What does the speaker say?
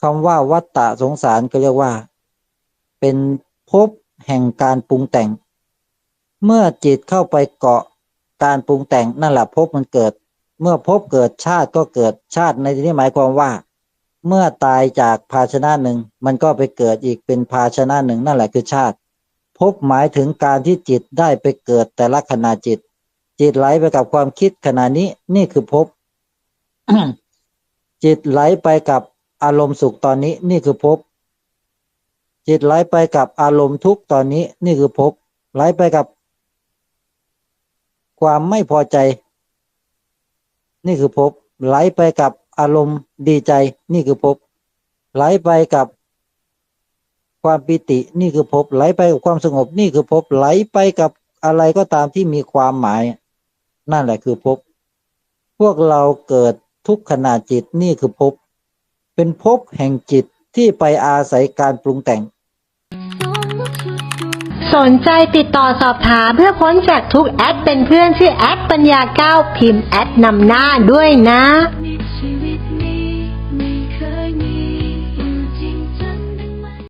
คำว่าวัฏฏะสงสารก็เรียกว่า เป็นภพแห่งการปรุงแต่ง เมื่อจิตเข้าไปเกาะการปรุงแต่งนั่นแหละภพมันเกิด เมื่อภพเกิดชาติก็เกิดชาติในที่นี้หมายความว่า เมื่อตายจากภาชนะหนึ่ง มันก็ไปเกิดอีกเป็นภาชนะหนึ่งนั่นแหละคือชาติภพหมายถึงการที่จิตได้ไปเกิดแต่ละขณะจิต จิตไหลไปกับความคิดขณะนี้นี่คือภพจิตไหลไปกับ อารมณ์สุขตอนนี้นี่คือภพจิตไหลไปกับอารมณ์ทุกข์ตอนนี้นี่คือภพไหลไปกับ ความไม่พอใจ นี่คือภพไหลไปกับอารมณ์ดีใจ นี่คือภพไหลไปกับความปิตินี่คือภพไหลไปกับความสงบ นี่คือภพไหลไปกับอะไรก็ตามที่มีความหมาย นั่นแหละคือภพพวกเราเกิดทุกขณะจิตนี่คือภพ เป็นภพแห่งจิตที่ไปอาศัยการปรุงแต่ง สนใจติดต่อสอบถามเพื่อพ้นจากทุกแอดเป็นเพื่อนชื่อแอดปัญญาเก้าพิมพ์แอดนำหน้าด้วยนะ